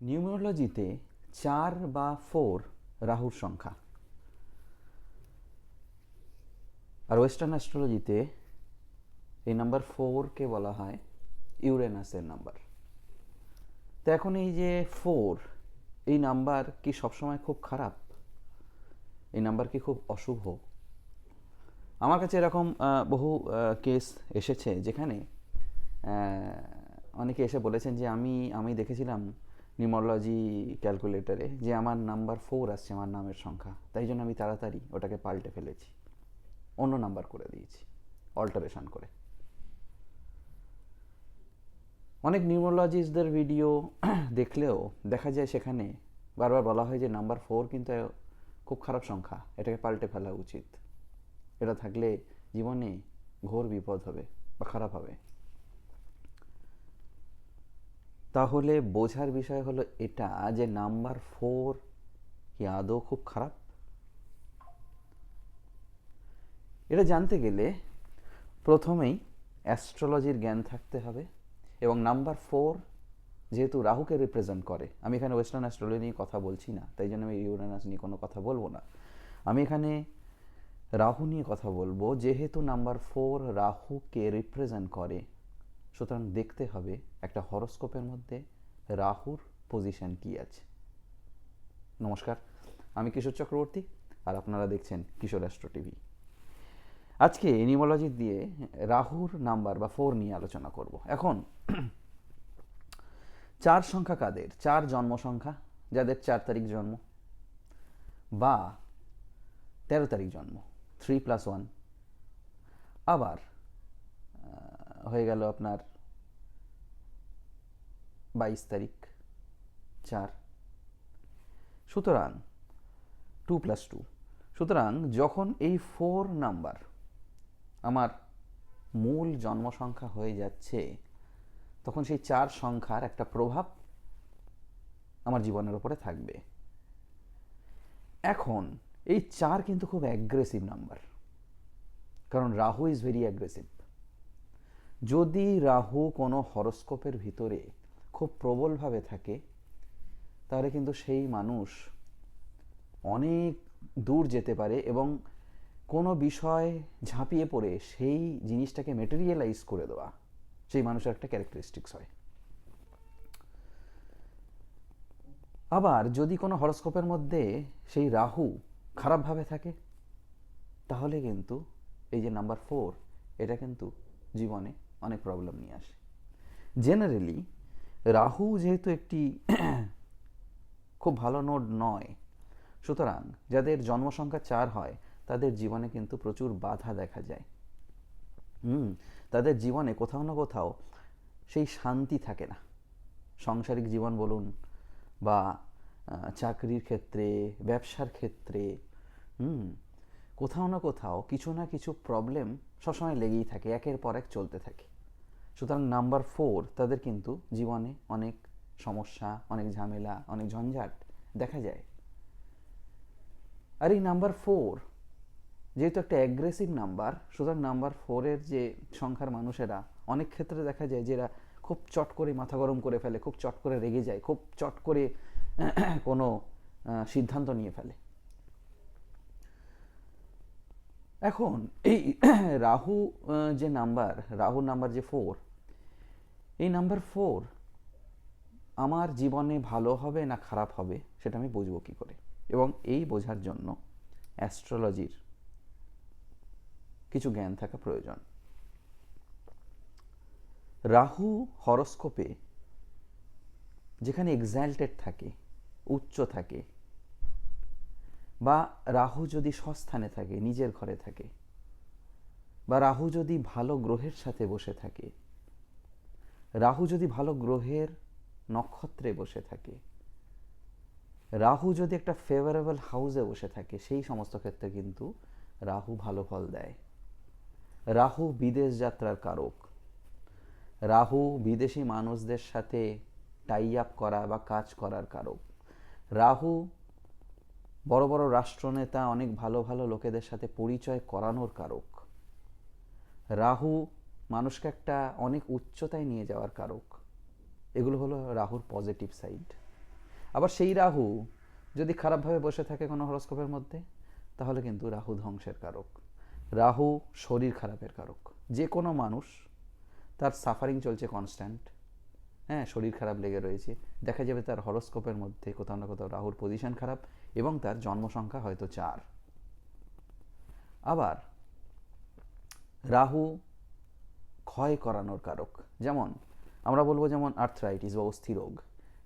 নিউমোলজিতে চার বা ফোর রাহুর সংখ্যা। আর ওয়েস্টার্ন অ্যাস্ট্রোলজিতে এই নাম্বার ফোরকে বলা হয় ইউরেনাসের নাম্বার। তো এখন এই যে ফোর, এই নাম্বার কি সবসময় খুব খারাপ? এই নাম্বার কি খুব অশুভ? আমার কাছে এরকম বহু কেস এসেছে যেখানে অনেকে এসে বলেছেন যে আমি আমি দেখেছিলাম নিউমোলজি ক্যালকুলেটরে যে আমার নাম্বার ফোর আসছে, আমার নামের সংখ্যা। তাই জন্য আমি তাড়াতাড়ি ওটাকে পাল্টে ফেলেছি। অন্য নাম্বার করে দিয়েছি, অল্টারেশন করে। অনেক নিউমোলজিস্টদের ভিডিও দেখলেও দেখা যায় সেখানে বারবার বলা হয় যে নাম্বার ফোর কিন্তু খুব খারাপ সংখ্যা, এটাকে পাল্টে ফেলা উচিত। এটা থাকলে জীবনে ঘোর বিপদ হবে বা খারাপ হবে। তাহলে বোঝার বিষয় হলো এটা যে নাম্বার ফোর কি আদৌ খুব খারাপ? এটা জানতে গেলে প্রথমেই অ্যাস্ট্রোলজির জ্ঞান থাকতে হবে এবং নাম্বার ফোর যেহেতু রাহুকে রিপ্রেজেন্ট করে, আমি এখানে ওয়েস্টার্ন অ্যাস্ট্রোলজি নিয়ে কথা বলছি না, তাই জন্য আমি ইউরেনাস নিয়ে কোনো কথা বলব না। আমি এখানে রাহু নিয়ে কথা বলব, যেহেতু নাম্বার ফোর রাহুকে রিপ্রেজেন্ট করে সুতরাং দেখতে হবে একটা হরস্কোপের মধ্যে রাহুর পজিশন কি আছে। নমস্কার, আমি কিশোর চক্রবর্তী আর আপনারা দেখছেন কিশোর অ্যাস্ট্রো টিভি। আজকে নিউমোলজি দিয়ে রাহুর নাম্বার বা ফোর নিয়ে আলোচনা করব। এখন, চার সংখ্যা কাদের? চার জন্ম সংখ্যা, যাদের চার তারিখ জন্ম বা তেরো তারিখ জন্ম থ্রি প্লাস ওয়ান আবার হয়ে গেল আপনার বাইশ তারিখ, চার। সুতরাং টু প্লাস টু। সুতরাং যখন এই ফোর নাম্বার আমার মূল জন্ম সংখ্যা হয়ে যাচ্ছে, তখন সেই চার সংখ্যার একটা প্রভাব আমার জীবনের উপরে থাকবে। এখন এই চার কিন্তু খুব অ্যাগ্রেসিভ নাম্বার কারণ রাহু ইজ ভেরি অ্যাগ্রেসিভ যদি রাহু কোনো হরস্কোপের ভিতরে খুব প্রবলভাবে থাকে, তাহলে কিন্তু সেই মানুষ অনেক দূর যেতে পারে এবং কোনো বিষয় ঝাঁপিয়ে পড়ে সেই জিনিসটাকে মেটেরিয়ালাইজ করে দেওয়া, সেই মানুষের একটা ক্যারেক্টারিস্টিক্স হয়। আবার যদি কোনো হরস্কোপের মধ্যে সেই রাহু খারাপভাবে থাকে, তাহলে কিন্তু এই যে নাম্বার ফোর এটা কিন্তু জীবনে অনেক প্রবলেম নিয়ে আসে। জেনারেলি রাহু যেহেতু একটি খুব ভালো নোট নয়, সুতরাং যাদের জন্মসংখ্যা চার হয়, তাদের জীবনে কিন্তু প্রচুর বাধা দেখা যায়। হুম, তাদের জীবনে কোথাও না কোথাও সেই শান্তি থাকে না। সাংসারিক জীবন বলুন বা চাকরির ক্ষেত্রে, ব্যবসার ক্ষেত্রে, হুম, কোথাও না কোথাও কিছু না কিছু প্রবলেম সবসময় লেগেই থাকে, একের পর এক চলতে থাকে। সুতরাং নাম্বার ফোর, তাদের কিন্তু জীবনে অনেক সমস্যা, অনেক ঝামেলা, অনেক ঝঞ্ঝাট দেখা যায়। আর এই নাম্বার ফোর, যেহেতু একটা অ্যাগ্রেসিভ নাম্বার, সুতরাং নাম্বার ফোরের যে সংখ্যার মানুষেরা, অনেক ক্ষেত্রে দেখা যায় যে এরা খুব চট করে মাথা গরম করে ফেলে, খুব চট করে রেগে যায়, খুব চট করে কোনো সিদ্ধান্ত নিয়ে ফেলে। এখন এই রাহু যে নাম্বার রাহু নাম্বার যে ফোর এই নাম্বার ফোর, আমার জীবনে ভালো হবে না খারাপ হবে, সেটা আমি বুঝব কী করে? এবং এই বোঝার জন্য অ্যাস্ট্রোলজির কিছু জ্ঞান থাকা প্রয়োজন। রাহু হরস্কোপে, যেখানে এক্সাল্টেড থাকে, উচ্চ থাকে, বা রাহু যদি সস্থানে থাকে, নিজের ঘরে থাকে, বা রাহু যদি ভালো গ্রহের সাথে বসে থাকে রাহু যদি ভালো গ্রহের নক্ষত্রে বসে থাকে, রাহু যদি একটা ফেভারেবল হাউসে বসে থাকে, সেই সমস্ত ক্ষেত্রে কিন্তু রাহু ভালো ফল দেয়। রাহু বিদেশ যাত্রার কারক। রাহু বিদেশি মানুষদের সাথে টাই আপ করা বা কাজ করার কারক। রাহু বড় বড় রাষ্ট্রনেতা, অনেক ভালো ভালো লোকেদের সাথে পরিচয় করানোর কারক। রাহু মানুষকে একটা অনেক উচ্চতায় নিয়ে যাওয়ার কারক। এগুলো হলো রাহুর পজিটিভ সাইড আবার সেই রাহু যদি খারাপভাবে বসে থাকে কোনো হরস্কোপের মধ্যে, তাহলে কিন্তু রাহু ধ্বংসের কারক। রাহু শরীর খারাপের কারক। যে কোনো মানুষ, তার সাফারিং চলছে কনস্ট্যান্ট হ্যাঁ শরীর খারাপ লেগে রয়েছে। দেখা যাবে তার হরস্কোপের মধ্যে কোথাও না কোথাও রাহুর পজিশন খারাপ এবং তার জন্ম সংখ্যা হয়তো চার। আবার, রাহু ক্ষয় করানোর কারক। যেমন, আমরা বলব যেমন আর্থরাইটিস বা অস্থি রোগ,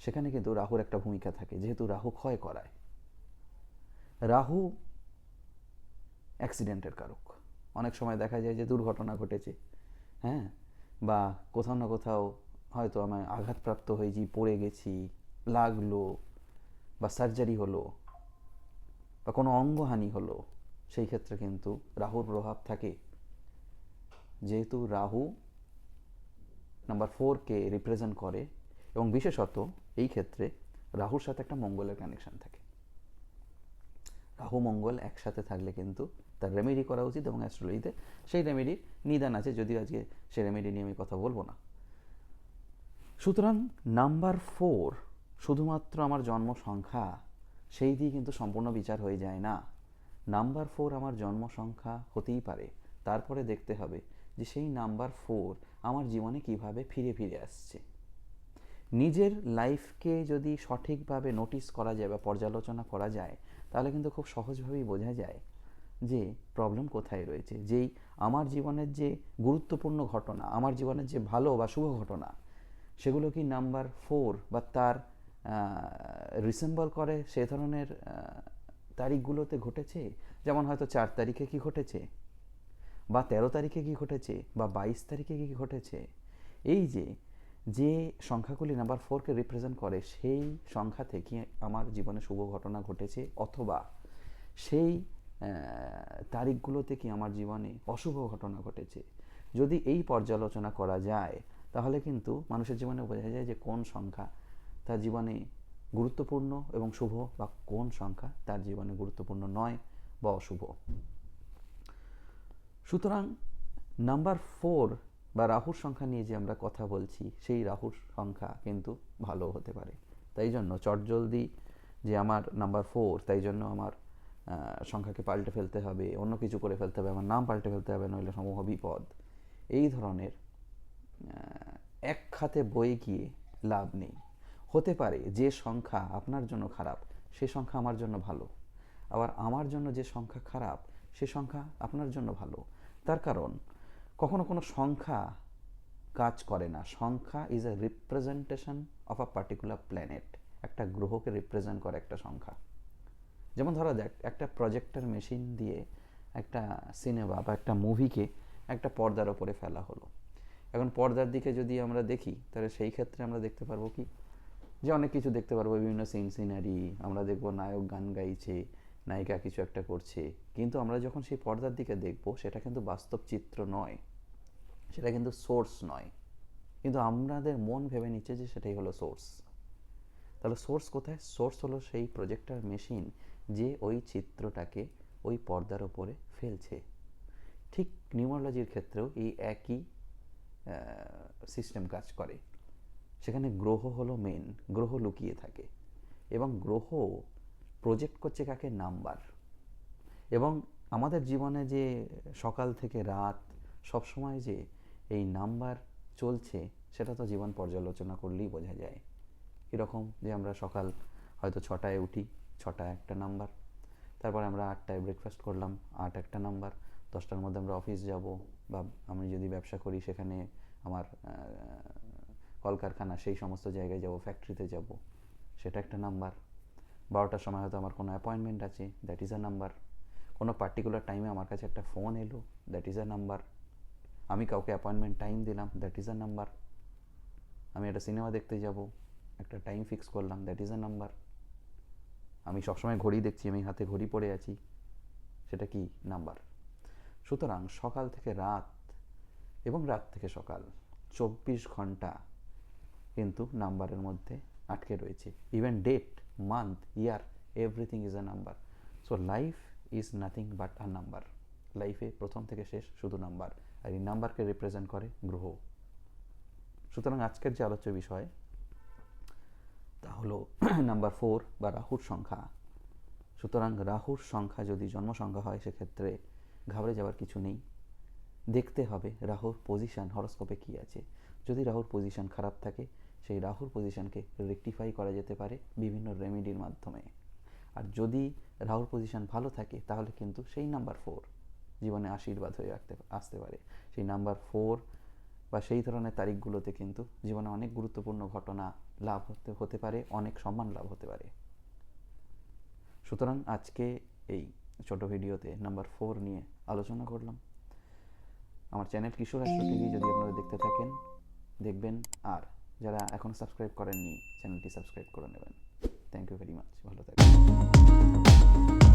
সেখানে কিন্তু রাহুর একটা ভূমিকা থাকে, যেহেতু রাহু ক্ষয় করায়। রাহু অ্যাক্সিডেন্টের কারক। অনেক সময় দেখা যায় যে দুর্ঘটনা ঘটেছে হ্যাঁ? বা কোথাও না কোথাও হয়তো আমি আঘাতপ্রাপ্ত হয়েছি, পড়ে গেছি, লাগল, বা সার্জারি হলো, বা কোনো অঙ্গহানি হলো, সেই ক্ষেত্রে কিন্তু রাহুর প্রভাব থাকে। যেহেতু রাহু নাম্বার ফোরকে রিপ্রেজেন্ট করে এবং বিশেষত এই ক্ষেত্রে রাহুর সাথে একটা মঙ্গলের কানেকশন থাকে। রাহু, মঙ্গল একসাথে থাকলে কিন্তু তার রেমেডি করা উচিত এবং অ্যাস্ট্রোলজিতে সেই রেমেডির নিদান আছে, যদিও আজকে সেই রেমেডি নিয়ে আমি কথা বলব না। সুতরাং নাম্বার ফোর শুধুমাত্র আমার জন্ম সংখ্যা, সেই দিয়ে কিন্তু সম্পূর্ণ বিচার হয়ে যায় না। নাম্বার ফোর আমার জন্ম সংখ্যা হতেই পারে। তারপরে দেখতে হবে যে সেই নাম্বার ফোর আমার জীবনে কীভাবে ফিরে ফিরে আসছে। নিজের লাইফকে যদি সঠিকভাবে নোটিস করা যায় বা পর্যালোচনা করা যায়, তাহলে কিন্তু খুব সহজভাবেই বোঝা যায় যে প্রবলেম কোথায় রয়েছে। যেই আমার জীবনের যে গুরুত্বপূর্ণ ঘটনা, আমার জীবনের যে ভালো বা শুভ ঘটনা, সেগুলো কি নাম্বার ফোর বা তার রিসেম্বল করে সে ধরনের তারিখগুলোতে ঘটেছে? যেমন হয়তো চার তারিখে কি ঘটেছে? বা তেরো তারিখে কি ঘটেছে বা বাইশ তারিখে কি ঘটেছে? এই যে যে সংখ্যাগুলি নাম্বার ফোরকে রিপ্রেজেন্ট করে, সেই সংখ্যা থেকে আমার জীবনে শুভ ঘটনা ঘটেছে অথবা সেই তারিখগুলোতে কি আমার জীবনে অশুভ ঘটনা ঘটেছে? যদি এই পর্যালোচনা করা যায়, তাহলে কিন্তু মানুষের জীবনে বোঝা যায় যে কোন সংখ্যা তার জীবনে গুরুত্বপূর্ণ এবং শুভ বা কোন সংখ্যা তার জীবনে গুরুত্বপূর্ণ নয় বা অশুভ। সুতরাং নাম্বার ফোর বা রাহুর সংখ্যা নিয়ে যে আমরা কথা বলছি, সেই রাহুর সংখ্যা কিন্তু ভালো হতে পারে। তাই জন্য চটজলদি যে আমার নাম্বার ফোর, তাই জন্য আমার সংখ্যাকে পাল্টে ফেলতে হবে, অন্য কিছু করে ফেলতে হবে, আমার নাম পাল্টে ফেলতে হবে, নইলে সমূহ বিপদ। এই ধরনের এক খাতে বয়ে গিয়ে লাভ নেই। হতে পারে যে সংখ্যা আপনার জন্য খারাপ, সে সংখ্যা আমার জন্য ভালো। আবার আমার জন্য যে সংখ্যা খারাপ, সে সংখ্যা আপনার জন্য ভালো। তার কারণ, কখনো কোনো সংখ্যা কাজ করে না। সংখ্যা is a representation of a particular planet একটা গ্রহকে রিপ্রেজেন্ট করে একটা সংখ্যা। যেমন ধরা যাক, একটা প্রজেক্টর মেশিন দিয়ে একটা সিনেমা বা একটা মুভিকে একটা পর্দার ওপরে ফেলা হলো। এখন পর্দার দিকে যদি আমরা দেখি, তাহলে সেই ক্ষেত্রে আমরা দেখতে পারব কি? যে অনেক কিছু দেখতে পারব। বিভিন্ন সিন সিনারি আমরা দেখব নায়ক গান গাইছে নায়িকা কিছু একটা করছে, কিন্তু আমরা যখন সেই পর্দার দিকে দেখব, সেটা কিন্তু বাস্তব চিত্র নয়। সেটা কিন্তু সোর্স নয়। কিন্তু আমাদের মন ভেবে নিচ্ছে যে সেটাই হলো সোর্স তাহলে সোর্স কোথায়? সোর্স হলো সেই প্রজেক্টার মেশিন যে ওই চিত্রটাকে ওই পর্দার ওপরে ফেলছে। ঠিক নিউমোলজির ক্ষেত্রেও এই একই সিস্টেম কাজ করে। সেখানে গ্রহ হলো মেন গ্রহ লুকিয়ে থাকে। এবং গ্রহ প্রজেক্ট করছে কাকে? নাম্বার। এবং আমাদের জীবনে যে সকাল থেকে রাত সব সময় যে এই নাম্বার চলছে, সেটা তো জীবন পর্যালোচনা করলেই বোঝা যায়। কীরকম যে আমরা সকাল হয়তো ছটায় উঠি ছটা একটা নাম্বার। তারপরে আমরা আটটায় ব্রেকফাস্ট করলাম, আট একটা নাম্বার। দশটার মধ্যে আমরা অফিস যাব বা আমি যদি ব্যবসা করি, সেখানে আমার কলকারখানা সেই সমস্ত জায়গায় যাব ফ্যাক্টরিতে যাব। সেটা একটা নাম্বার। বারোটার সময় হয়তো আমার কোনো অ্যাপয়েন্টমেন্ট আছে দ্যাট ইজ আ নাম্বার কোনো পার্টিকুলার টাইমে আমার কাছে একটা ফোন এলো দ্যাট ইজ আ নাম্বার আমি কাউকে অ্যাপয়েন্টমেন্ট টাইম দিলাম দ্যাট ইজ আ নাম্বার আমি একটা সিনেমা দেখতে যাব, একটা টাইম ফিক্স করলাম দ্যাট ইজ আ নাম্বার আমি সবসময় ঘড়ি দেখছি, আমি হাতে ঘড়ি পড়ে আছি, সেটা কি? নাম্বার সুতরাং সকাল থেকে রাত, এবং রাত থেকে সকাল, চব্বিশ ঘণ্টা কিন্তু নাম্বারের মধ্যে আটকে রয়েছে। Even date month year everything is a number so life is nothing but a number লাইফে প্রথম থেকে শেষ শুধু নাম্বার আর এই নাম্বারকে রিপ্রেজেন্ট করে গ্রহ। সুতরাং আজকের যে আলোচ্য বিষয়, তা হলো নাম্বার ফোর বা রাহুর সংখ্যা। সুতরাং রাহুর সংখ্যা যদি জন্ম সংখ্যা হয়, সেক্ষেত্রে ঘাবড়ে যাওয়ার কিছু নেই। দেখতে হবে রাহুর পজিশন হরস্কোপে কী আছে। যদি রাহুর পজিশন খারাপ থাকে সেই রাহুর পজিশনকে রেকটিফাই করা যেতে পারে বিভিন্ন রেমেডির মাধ্যমে। আর যদি রাহুর পজিশন ভালো থাকে, তাহলে কিন্তু সেই নাম্বার ফোর জীবনে আশীর্বাদ হয়ে রাখতে আসতে পারে। সেই নাম্বার ফোর বা সেই ধরনের তারিখগুলোতে কিন্তু জীবনে অনেক গুরুত্বপূর্ণ ঘটনা লাভ হতে হতে পারে, অনেক সম্মান লাভ হতে পারে। সুতরাং আজকে এই ছোট ভিডিওতে নাম্বার ফোর নিয়ে আলোচনা করলাম। আমার চ্যানেল কিশোর অ্যাস্ট্রো টিভি যদি আপনারা দেখতে থাকেন, দেখবেন, আর যারা এখনও সাবস্ক্রাইব করেননি চ্যানেলটি সাবস্ক্রাইব করে নেবেন। থ্যাংক ইউ ভেরি মাচ ভালো থাকবেন।